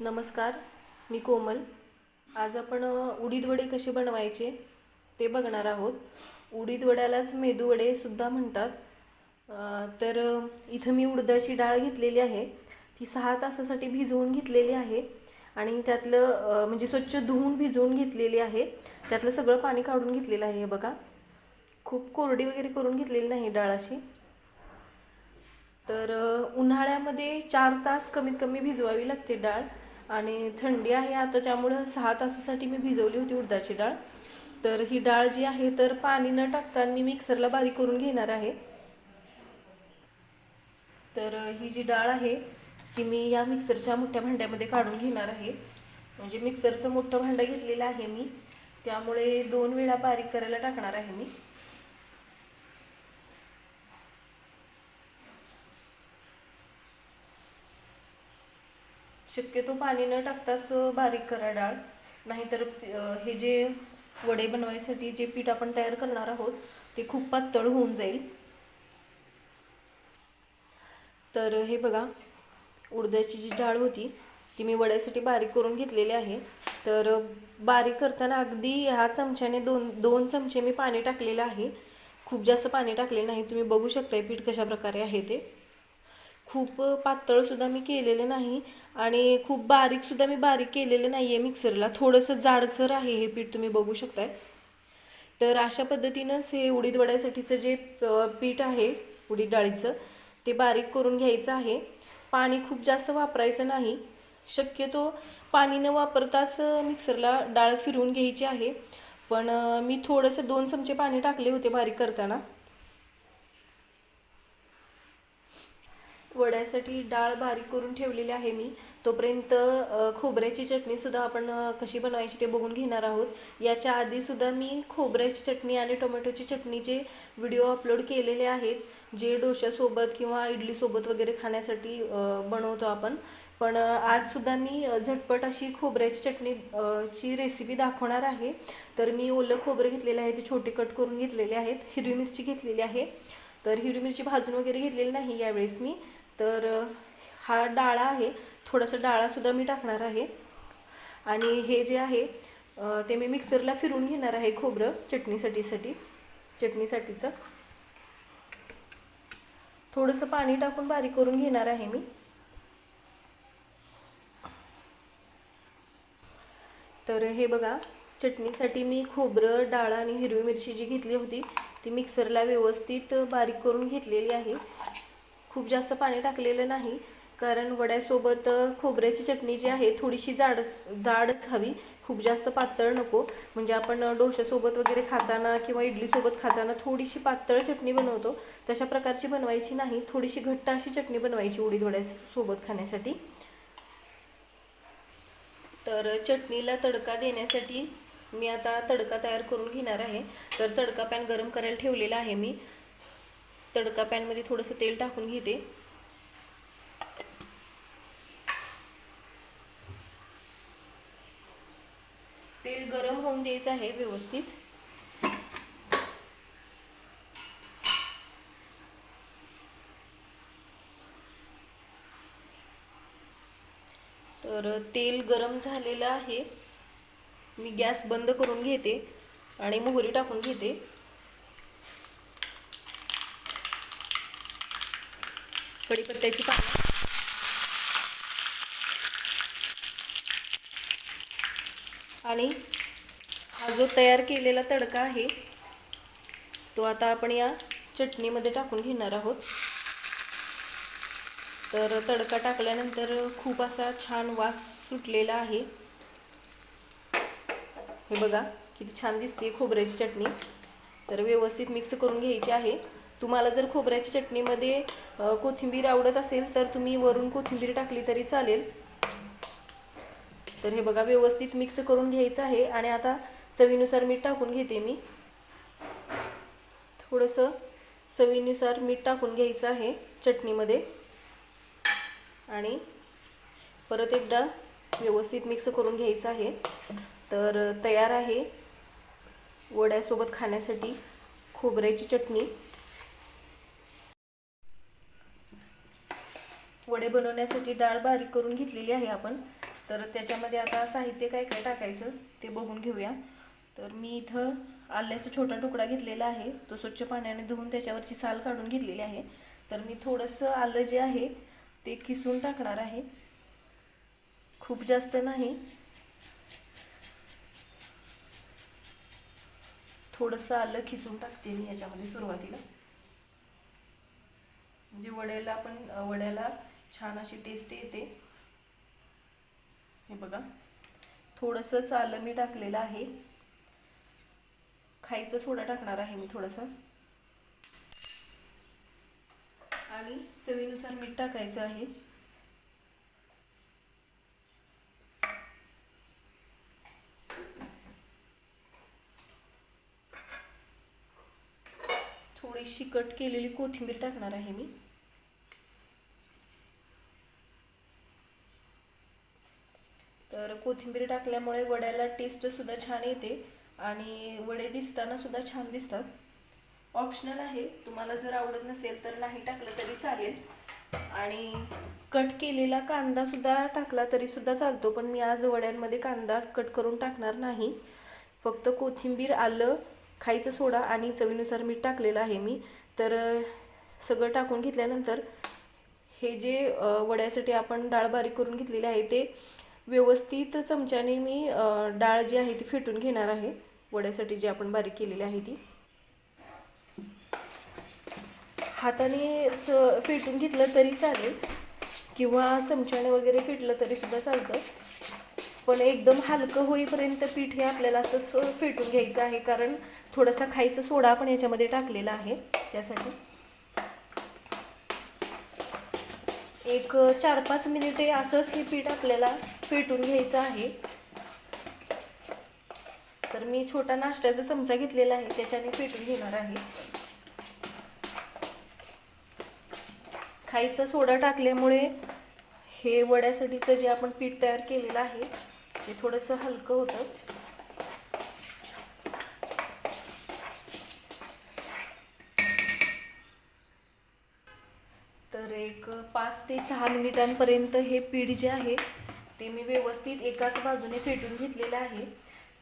नमस्कार मी कोमल. आज आपण उडीदवडे कसे बनवायचे ते बघणार आहोत. उडीदवड्यालाच मेदूवडेसुद्धा सुद्धा म्हणतात. तर इथं मी उडदाची डाळ घेतलेली आहे. ती सहा तासासाठी भिजवून घेतलेली आहे आणि त्यातलं म्हणजे स्वच्छ धुवून भिजवून घेतलेली आहे. त्यातलं सगळं पाणी काढून घेतलेलं आहे हे बघा. खूप कोरडी वगैरे करून घेतलेली नाही डाळ अशी. तर उन्हाळ्यामध्ये चार तास कमीत कमी भिजवावी लागते डाळ. आणि थंडी आहे आता त्यामुळं सहा तासासाठी मी भिजवली होती उडदाची डाळ. तर ही डाळ जी आहे तर पाणी न टाकता मी मिक्सरला बारीक करून घेणार आहे. तर ही जी डाळ आहे ती मी या मिक्सरच्या मोठ्या भांड्यामध्ये काढून घेणार आहे. म्हणजे मिक्सरचं मोठं भांडं घेतलेलं आहे मी. त्यामुळे दोन वेळा बारीक करायला टाकणार आहे मी. शक्यतो पाणी न टाकताच बारीक करा डाळ. नाहीतर हे जे वडे बनवायसाठी जे पीठ आपण तयार करणार आहोत ते खूप पातळ होऊन जाईल. तर हे बघा उडद्याची जी डाळ होती ती मी वड्यासाठी बारीक करून घेतलेली आहे. तर बारीक करताना अगदी ह्या चमच्याने दोन दोन चमचे मी पाणी टाकलेलं आहे. खूप जास्त पाणी टाकले नाही. तुम्ही बघू शकताय पीठ कशा प्रकारे आहे ते. खूप पातळसुद्धा मी केलेलं नाही आणि खूप बारीकसुद्धा मी बारीक केलेलं नाही आहे मिक्सरला. थोडंसं जाडसर आहे हे पीठ तुम्ही बघू शकताय. तर अशा पद्धतीनंच हे उडीद वड्यासाठीचं जे पीठ आहे उडीद डाळीचं ते बारीक करून घ्यायचं आहे. पाणी खूप जास्त वापरायचं नाही. शक्यतो पाणी न वापरताच मिक्सरला डाळ फिरवून घ्यायची आहे. पण मी थोडंसं दोन चमचे पाणी टाकले होते बारीक करताना. वड्यासाठी डाळ बारीक करून ठेवलेली आहे मी. तोपर्यंत खोबऱ्याची चटणीसुद्धा आपण कशी बनवायची ते बघून घेणार आहोत. याच्या आधीसुद्धा मी खोबऱ्याची चटणी आणि टोमॅटोची चटणीचे व्हिडिओ अपलोड केलेले आहेत जे डोश्यासोबत किंवा इडलीसोबत वगैरे खाण्यासाठी बनवतो आपण. पण आजसुद्धा मी झटपट अशी खोबऱ्याची चटणी ची रेसिपी दाखवणार आहे. तर मी ओलं खोबरं घेतलेलं आहे ते छोटे कट करून घेतलेले आहेत. हिरवी मिरची घेतलेली आहे. तर हिरवी मिरची भाजून वगैरे घेतलेली नाही यावेळेस मी. तर हा डाळा आहे. थोडासा डाळासुद्धा मी टाकणार आहे. आणि हे जे आहे ते मी मिक्सरला फिरून घेणार आहे खोबरं चटणीसाठीसाठी चटणीसाठीचं. थोडंसं पाणी टाकून बारीक करून घेणार आहे मी. तर हे बघा चटणीसाठी मी खोबरं डाळ आणि हिरवी मिरची जी घेतली होती ती मिक्सरला व्यवस्थित बारीक करून घेतलेली आहे. खूप जास्त पाणी टाकलेलं नाही. कारण वड्यासोबत खोबऱ्याची चटणी जी आहे थोडीशी जाड जाडच हवी. खूप जास्त पातळ नको. म्हणजे आपण डोशासोबत वगैरे खाताना किंवा इडलीसोबत खाताना थोडीशी पातळ चटणी बनवतो. तशा प्रकारची बनवायची नाही. थोडीशी घट्ट अशी चटणी बनवायची उडीद वड्यासोबत खाण्यासाठी. तर चटणीला तडका देण्यासाठी मी आता तडका तयार करून घेणार आहे. तर तडका पॅन गरम करायला ठेवलेला आहे मी. तडका पॅनमध्ये थोडंसं तेल टाकून घेते. तेल गरम होऊन द्यायचं आहे व्यवस्थित. तर तेल गरम झालेलं आहे. मी गॅस बंद करून घेते आणि मोहरी टाकून घेते. कढीपत्त्याची पानं. आणि हा जो तयार केलेला तडका आहे तो आता आपण या चटणीमध्ये टाकून घेणार आहोत. तर तडका टाकल्यानंतर खूप असा छान वास सुटलेला आहे. हे बघा किती छान दिसते खोबऱ्याची चटणी. तर व्यवस्थित मिक्स करून घ्यायची आहे. तुम्हाला जर खोबऱ्याच्या चटणीमध्ये कोथिंबीर आवडत असेल तर तुम्ही वरून कोथिंबीर टाकली तरी चालेल. तर हे बघा व्यवस्थित मिक्स करून घ्यायचं आहे आणि आता चवीनुसार मीठ टाकून घेते मी. थोडंसं चवीनुसार मीठ टाकून घ्यायचं आहे चटणीमध्ये. आणि परत एकदा व्यवस्थित मिक्स करून घ्यायचं आहे. तर तयार आहे. वड्यासोबत खाण्यासाठी खोबऱ्याची चटणी. वडे बनवण्यासाठी डाळ बारीक करून घेतलेली आहे आपण. तर त्याच्यामध्ये आता साहित्य काय काय टाकायचं ते बघून घेऊया. तर मी इथं आल्याचा छोटा तुकडा घेतलेला आहे. तो स्वच्छ पाण्याने धुवून त्याच्यावरची साल काढून घेतलेली आहे. तर मी थोडंसं आलं जे आहे ते किसून टाकणार आहे. खूप जास्त नाही. थोडंसं आलं खिसून टाकते मी याच्यामध्ये सुरुवातीला. म्हणजे वड्याला आपण वड्याला छान अशी टेस्ट येते. हे बघा. थोडंसंच आलं मी टाकलेलं आहे. खायचं सोडा टाकणार आहे मी थोडंसं. आणि चवीनुसार मीठ टाकायचं आहे. थोडीशी कट केलेली कोथिंबीर टाकणार आहे मी तर कोथिंबीर टाकल्यामुळे वड्याला टेस्टसुद्धा छान येते आणि वडे दिसताना सुद्धा छान दिसतात. ऑप्शनल आहे. तुम्हाला जर आवडत नसेल तर नाही टाकलं तरी चालेल. आणि कट केलेला कांदासुद्धा टाकला तरीसुद्धा चालतो पण मी आज वड्यांमध्ये कांदा कट करून टाकणार नाही. फक्त कोथिंबीर आलं खायचं सोडा आणि चवीनुसार मीठ टाकलेलं आहे मी. तर सगळं टाकून घेतल्यानंतर हे जे वड्यासाठी आपण डाळ बारीक करून घेतलेली आहे ते व्यवस्थित चमच्याने मी डाळ जी आहे ती फेटून घेणार आहे. वड्यासाठी जी आपण बारीक केलेली आहे ती. हाताने स फेटून घेतलं तरी चालेल. किंवा चमच्याने वगैरे फेटलं तरी सुद्धा चालतं. पण एकदम हलकं होईपर्यंत पीठ हे आपल्याला असं फेटून घ्यायचं आहे. कारण थोडासा खायचा सोडा आपण याच्यामध्ये टाकलेला आहे. त्यासाठी. एक चार पाच मिनिटे असंच हे पीठ आपल्याला पेटून घ्यायचं आहे. तर मी छोटा नाश्त्याचा चमचा घेतलेला आहे त्याच्याने पेटून घेणार आहे. खायचा सोडा टाकल्यामुळे हे वड्यासाठीचं जे आपण पीठ तयार केलेलं आहे ते थोडंसं हलकं होतं. पाच ते सहा मिनिटांपर्यंत हे पीठ जे आहे ते मी व्यवस्थित एकाच बाजूने फेटून घेतलेलं आहे.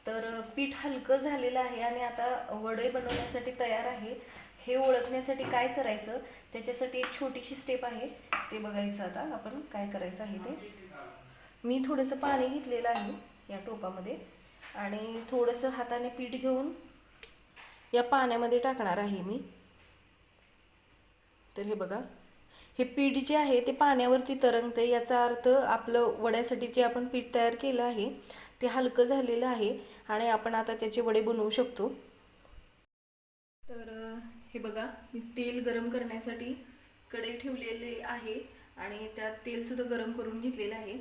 तर पीठ हलकं झालेलं आहे आणि आता वडे बनवण्यासाठी तयार आहे. हे ओळखण्यासाठी काय करायचं? त्याच्यासाठी एक छोटीशी स्टेप आहे. ते बघायचं आता आपण काय करायचं आहे ते. मी थोडंसं पाणी घेतलेलं आहे या टोपामध्ये आणि थोडंसं हाताने पीठ घेऊन या पाण्यामध्ये टाकणार आहे मी. तर हे बघा. हे पीठ जे आहे ते पाण्यावरती तरंगते याचा अर्थ आपलं वड्यासाठी जे आपण पीठ तयार केलं आहे ते हलकं झालेलं आहे आणि आपण आता त्याचे वडे बनवू शकतो. तर हे बघा मी तेल गरम करण्यासाठी कढई ठेवलेले आहे आणि त्यात तेलसुद्धा गरम करून घेतलेलं आहे.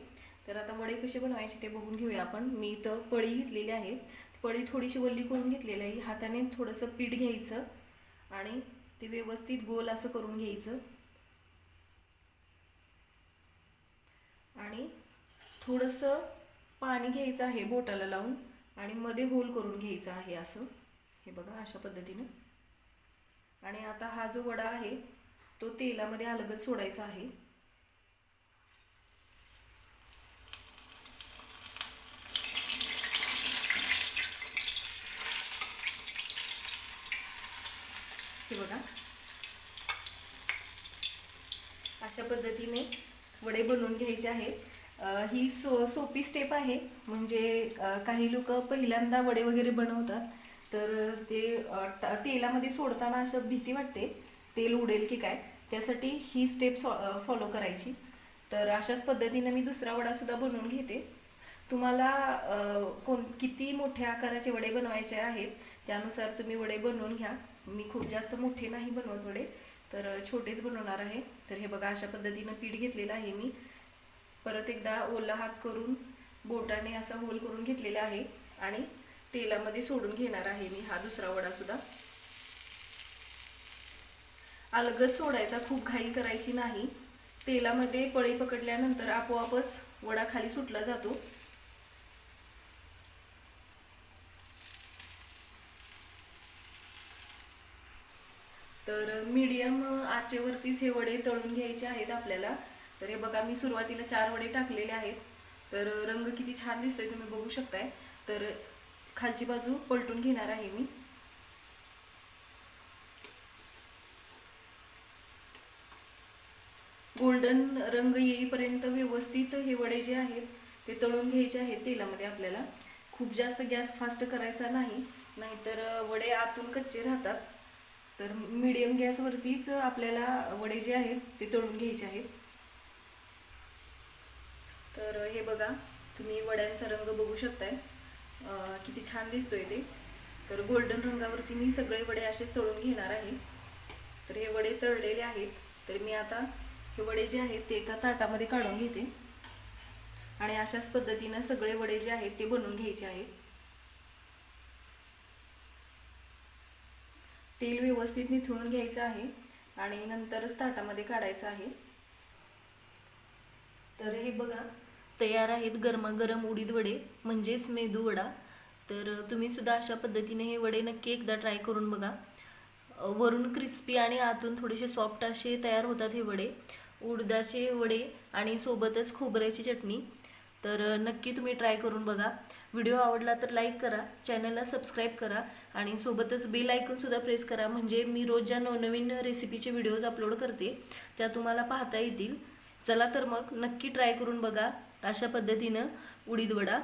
तर आता वडे कसे बनवायचे ते बघून घेऊया आपण. मी इथं पळी घेतलेली आहे. पळी थोडीशी वल्ली करून घेतलेली आहे. हाताने थोडंसं पीठ घ्यायचं आणि ते व्यवस्थित गोल असं करून घ्यायचं. आणि थोडंसं पाणी घ्यायचं आहे बोटाला लावून आणि मध्ये होल करून घ्यायचं आहे असं. हे बघा अशा पद्धतीनं. आणि आता हा जो वडा आहे तो तेलामध्ये अलगद सोडायचा आहे. हे बघा. अशा पद्धतीने वडे बनवून घ्यायचे आहेत. ही सो सोपी स्टेप आहे. म्हणजे काही लोक पहिल्यांदा वडे वगैरे बनवतात. तर ते तेलामध्ये सोडताना असं भीती वाटते. तेल उडेल की काय? त्यासाठी ही स्टेप फॉलो करायची. तर अशाच पद्धतीनं मी दुसरा वडासुद्धा बनवून घेते. तुम्हाला कोण किती मोठ्या आकाराचे वडे बनवायचे आहेत त्यानुसार तुम्ही वडे बनवून घ्या. मी खूप जास्त मोठे नाही बनवत वडे. तर छोटेच बनवणार आहे. तर हे बघा अशा पद्धतीनं पीठ घेतलेलं आहे मी. परत एकदा ओला हात करून बोटाने असा होल करून घेतलेला आहे आणि तेलामध्ये सोडून घेणार आहे मी हा दुसरा वडासुद्धा अलगद सोडायचा खूप घाई करायची नाही. तेलामध्ये पळी पकडल्यानंतर आपोआपच वडा खाली सुटला जातो. तर मीडियम आचेवरतीच हे वडे तळून घ्यायचे आहेत आपल्याला. तर हे बघा मी सुरुवातीला चार वडे टाकलेले आहेत. तर रंग किती छान दिसतोय तुम्ही बघू शकताय. तर खालची बाजू पलटून घेणार आहे मी. गोल्डन रंग येईपर्यंत व्यवस्थित हे वडे जे आहेत ते तळून घ्यायचे आहेत तेलामध्ये आपल्याला. खूप जास्त गॅस फास्ट करायचा नाही नाहीतर वडे आतून कच्चे राहतात. तर मीडियम गॅसवरतीच आपल्याला वडे जे आहेत ते तळून घ्यायचे आहेत. तर हे बघा तुम्ही वड्यांचा रंग बघू शकताय. किती छान दिसतोय ते. तर गोल्डन रंगावरती मी सगळे वडे असेच तळून घेणार आहे. तर हे वडे तळलेले आहेत. तर मी आता हे वडे जे आहेत ते एका ताटामध्ये काढून घेते. आणि अशाच पद्धतीनं सगळे वडे जे आहेत ते बनवून घ्यायचे आहेत. तेल व्यवस्थित निथळून घ्यायचं आहे आणि नंतरच ताटामध्ये काढायचं आहे. तर हे बघा तयार आहेत गरमागरम उडीद वडे म्हणजेच मेदू वडा. तर तुम्ही सुद्धा अशा पद्धतीने हे वडे नक्की एकदा ट्राय करून बघा. वरून क्रिस्पी आणि आतून थोडेसे सॉफ्ट असे तयार होतात हे वडे. उडदाचे वडे आणि सोबतच खोबऱ्याची चटणी. तर नक्की तुम्ही ट्राय करून बघा. व्हिडिओ आवडला तर लाईक करा चॅनलला सबस्क्राईब करा आणि सोबतच बेल आयकनसुद्धा प्रेस करा. म्हणजे मी रोज ज्या नवनवीन रेसिपीचे व्हिडिओज अपलोड करते त्या तुम्हाला पाहता येतील. चला तर मग नक्की ट्राय करून बघा. अशा पद्धतीनं उडीद वडा.